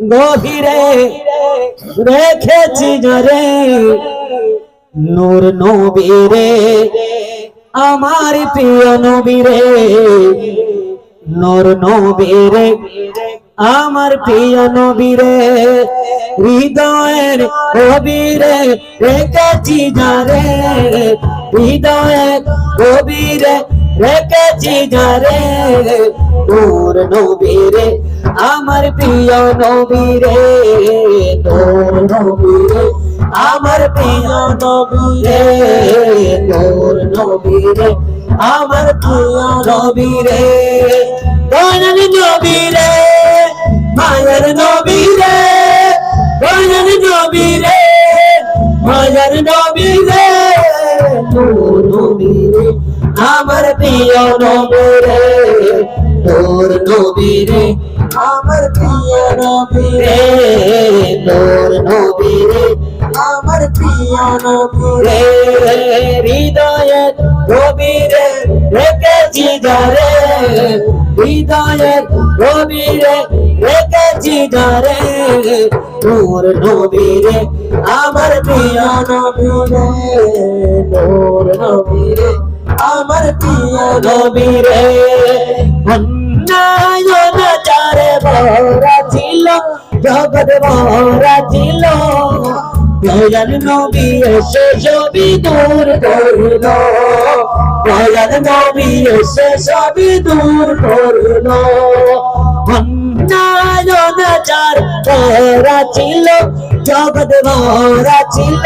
গভীরে রেখেছি জরে। নূর নবীরে, আমার প্রিয় নবীরে। নূর নবীরে, আমার প্রিয় নবীরে। হৃদয়ের কবিরে রেখেছি যারে হৃদয়ের কবিরে রেখেছি যারে নূর নবীরে, আমার প্রিয় নবীরে নূর নবীরে, আমার প্রিয় নবীরে নূর নবীরে, আমার প্রিয় নবীরে, দয়াল নবীরে, মায়ের নবীরে, দয়াল নবীরে, মায়ের নবীরে আমার প্রিয় নবীরে নূর নবীরে আমার প্রিয় নবীরে নূর নবীরে আমার প্রিয় নবীরে হৃদয়ের গভীরে রেখেছি যারে হৃদয়ের গভীরে রেখেছি যারে নূর নবীরে আমার প্রিয় নবীরে নূর নবীরে আমার প্রিয় নবীরে অন্যায় চারে ভরা ছিল, জগৎ ভরা ছিল। দয়াল নবী এসে সবই দূর করল, দয়াল নবী এসে সবই দূর করল। অন্যায় চার ভরা ছিল জগৎ ভরা ছিল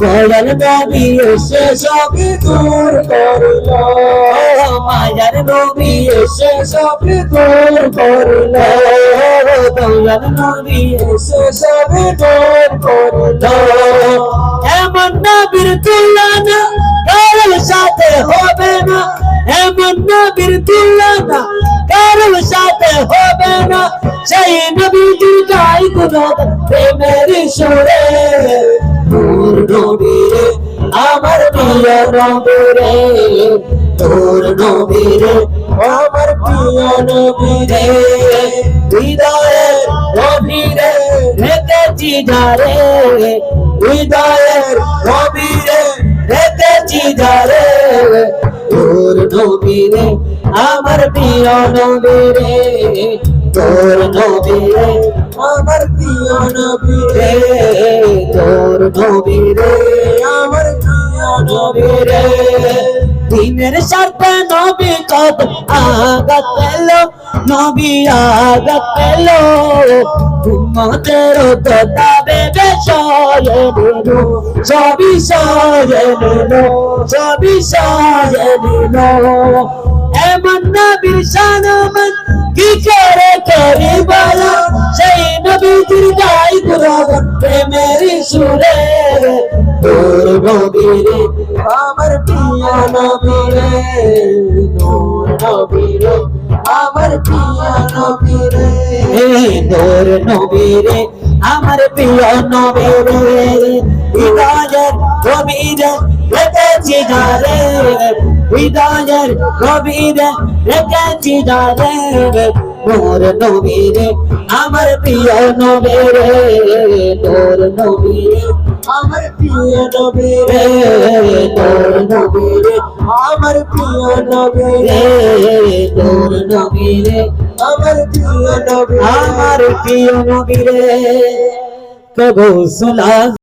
দয়াল নবী এসে সবই দূর করল মায়ার নবী এসে সবই দূর করল দয়াল নবী এসে সবই দূর করল এমন নবীর তুলনা কারোর সাথে হবে না নবীর তুলনা কারোর সাথে হবে না? সেই নবীজির গাই কোনো প্রেমের সুরে। তোর নবীরে আমার প্রিয় নবীরে। তোর নবীরে আমার প্রিয় নবীরে। হৃদয়ের নবীরে রেখেছি যারে হৃদয়ের নবীরে রেখেছি যারে তোর নবীরে, আমার প্রিয় নবীরে, তোর নবীরে, আমার প্রিয় নবীরে, তোর নবীরে, আমার প্রিয় নবীরে। দিনের সাথে নবী কত আগত এলো নবী আগত এলো উম্মতের তো তবে বেশয়ে নিলো সবই সয়ে নিলো সবই সয়ে এমন নবীর শানমন কি করে করি বলো সেই নবীজির গাই গুরগন প্রেমের সুরে। তোর নবীরে, আমার প্রিয় নবীরে নূর নবীরে, আমার প্রিয় নবীরে। নূর নবীরে আমার প্রিয় নবীরে হৃদয়ের গভীরে রেখেছি যারে হৃদয়ের গভীরে রেখেছি যারে নূর নবীরে, আমার প্রিয় নবীরে, নূর নবীরে, আমার প্রিয় নবীরে, নূর নবীরে, আমার প্রিয় নবীরে, নূর নবীরে, আমার প্রিয় নবীরে, আমার প্রিয় নবীরে। কবু সুলা